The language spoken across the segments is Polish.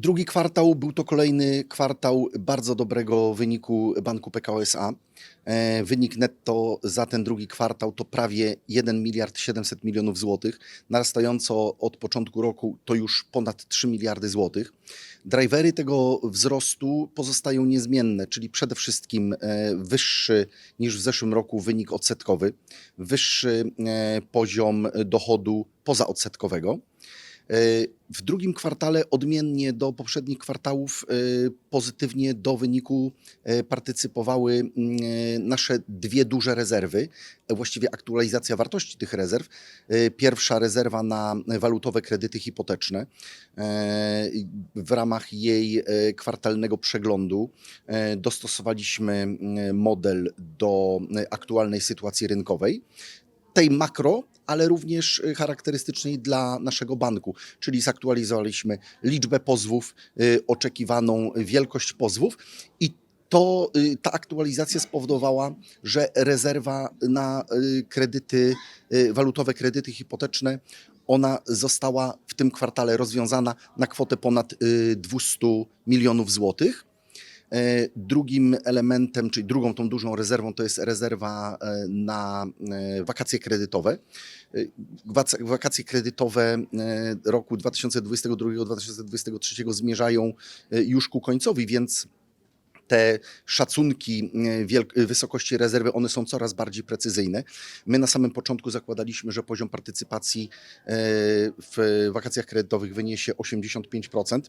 Drugi kwartał był to kolejny kwartał bardzo dobrego wyniku Banku PKO SA. E, Wynik netto za ten drugi kwartał to prawie 1 miliard 700 milionów złotych, narastająco od początku roku to już ponad 3 miliardy złotych. Drivery tego wzrostu pozostają niezmienne, czyli przede wszystkim e, wyższy niż w zeszłym roku wynik odsetkowy, wyższy e, poziom dochodu pozaodsetkowego. E, W drugim kwartale, odmiennie do poprzednich kwartałów, e, pozytywnie do wyniku e, partycypowały mm, nasze dwie duże rezerwy, właściwie aktualizacja wartości tych rezerw. Pierwsza rezerwa na walutowe kredyty hipoteczne. W ramach jej kwartalnego przeglądu dostosowaliśmy model do aktualnej sytuacji rynkowej tej makro, ale również y, charakterystycznej dla naszego banku, czyli zaktualizowaliśmy liczbę pozwów, y, oczekiwaną wielkość pozwów i to, y, ta aktualizacja spowodowała, że rezerwa na kredyty, walutowe kredyty hipoteczne, ona została w tym kwartale rozwiązana na kwotę ponad y, 200 milionów złotych. E, Drugim elementem, czyli drugą tą dużą rezerwą, to jest rezerwa e, na e, wakacje kredytowe. Wakacje kredytowe roku 2022-2023 zmierzają już ku końcowi, więc te szacunki wysokości rezerwy, one są coraz bardziej precyzyjne. My na samym początku zakładaliśmy, że poziom partycypacji w wakacjach kredytowych wyniesie 85%.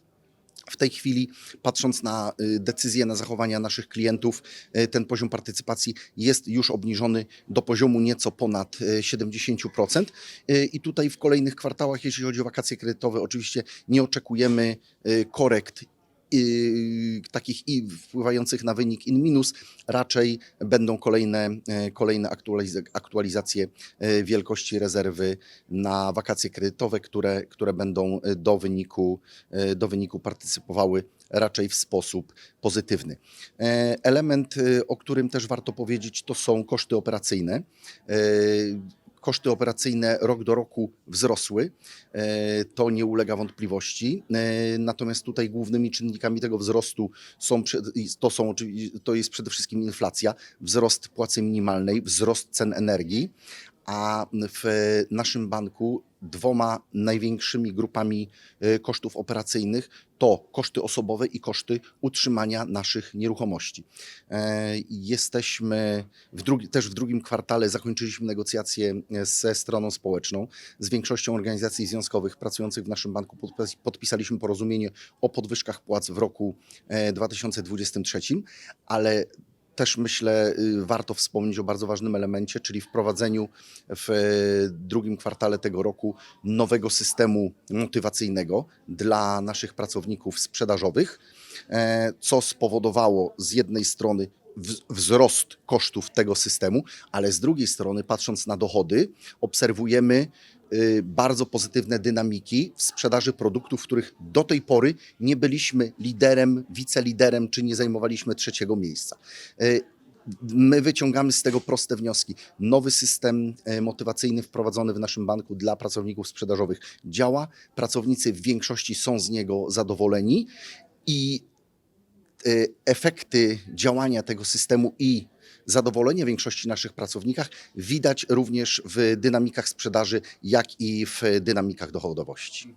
W tej chwili, patrząc na y, decyzje, na zachowania naszych klientów, y, ten poziom partycypacji jest już obniżony do poziomu nieco ponad y, 70%. Y, I tutaj w kolejnych kwartałach, jeśli chodzi o wakacje kredytowe, oczywiście nie oczekujemy korekt takich i wpływających na wynik in minus, raczej będą kolejne, e, kolejne aktualiz- aktualizacje e, wielkości rezerwy na wakacje kredytowe, które, które będą e, do wyniku, do wyniku partycypowały raczej w sposób pozytywny. Element, o którym też warto powiedzieć, to są koszty operacyjne. Koszty operacyjne rok do roku wzrosły, e, to nie ulega wątpliwości. E, Natomiast tutaj głównymi czynnikami tego wzrostu są, to, są, to jest przede wszystkim inflacja, wzrost płacy minimalnej, wzrost cen energii, a w naszym banku dwoma największymi grupami e, kosztów operacyjnych to koszty osobowe i koszty utrzymania naszych nieruchomości. E, Jesteśmy w drugi, też w drugim kwartale zakończyliśmy negocjacje e, ze stroną społeczną, z większością organizacji związkowych pracujących w naszym banku. Podpis- Podpisaliśmy porozumienie o podwyżkach płac w roku e, 2023, ale też myślę, y, warto wspomnieć o bardzo ważnym elemencie, czyli wprowadzeniu w e, drugim kwartale tego roku nowego systemu motywacyjnego dla naszych pracowników sprzedażowych, e, co spowodowało z jednej strony wzrost kosztów tego systemu, ale z drugiej strony, patrząc na dochody, obserwujemy y, bardzo pozytywne dynamiki w sprzedaży produktów, w których do tej pory nie byliśmy liderem, wiceliderem, czy nie zajmowaliśmy trzeciego miejsca. Y, My wyciągamy z tego proste wnioski. Nowy system e, motywacyjny wprowadzony w naszym banku dla pracowników sprzedażowych działa. Pracownicy w większości są z niego zadowoleni i efekty działania tego systemu i zadowolenie większości naszych pracownikach widać również w dynamikach sprzedaży, jak i w dynamikach dochodowości.